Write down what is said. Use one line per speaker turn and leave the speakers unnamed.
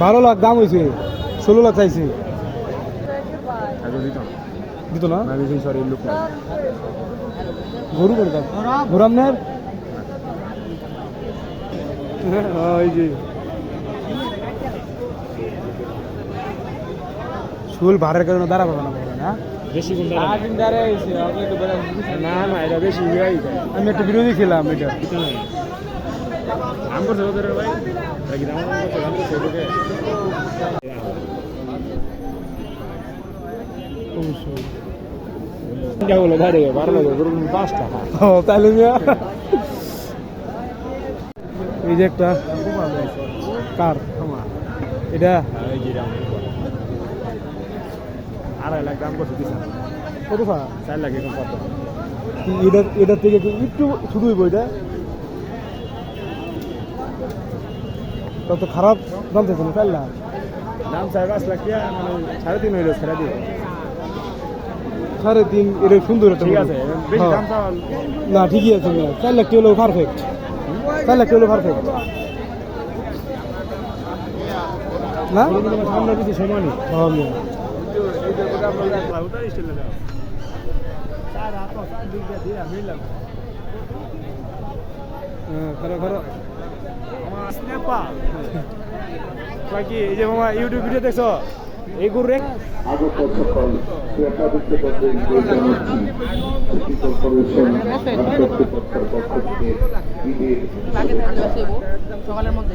বারো লাখ দাম হয়েছে ষোলো লাখ চাইছে।
দিত না।
গরু করে দাম গরু আপনার ওই যে। শুল ভাড়ের কারণে দাঁড়া পাবে না বলে না?
গুণ না না এটা বেশি
আমি একটা বিরোধী ছিলাম এটা।
আম করছে ওদের ভাই রাখি দাম করছে দাম করছে ওদেরকে হলো ভাই রে লাগে পাঁচ টাকা
তাহলে এই যে একটা কার এটা
আড়াই লাখ দাম করছে
কত
চার লাখ এখন কত
এটা এটার থেকে একটু শুধু হইব তত খারাপ দাম চাইছে না?
দাম চার পাঁচ লাখ টাকা মানে সাড়ে তিন হইল ছেড়ে দিয়ে
সাড়ে তিন এটা সুন্দর একটা
ঠিক আছে
হ্যাঁ। না ঠিকই আছে চার লাখ হলো পারফেক্ট চার লাখ হলো পারফেক্ট না?
সামনে কিছু সমানই
হ্যাঁ মিয়া হ্যাঁ, খারো খারো
বাকি এই যে মামা ইউটিউব ভিডিও দেখছ এই গরু রে
আগত সকল ক্রেতা বিক্রেতাদের জানাচ্ছি সিটি কর্পোরেশন কর্তৃপক্ষের পক্ষ থেকে ঈদের
সকালের মধ্যে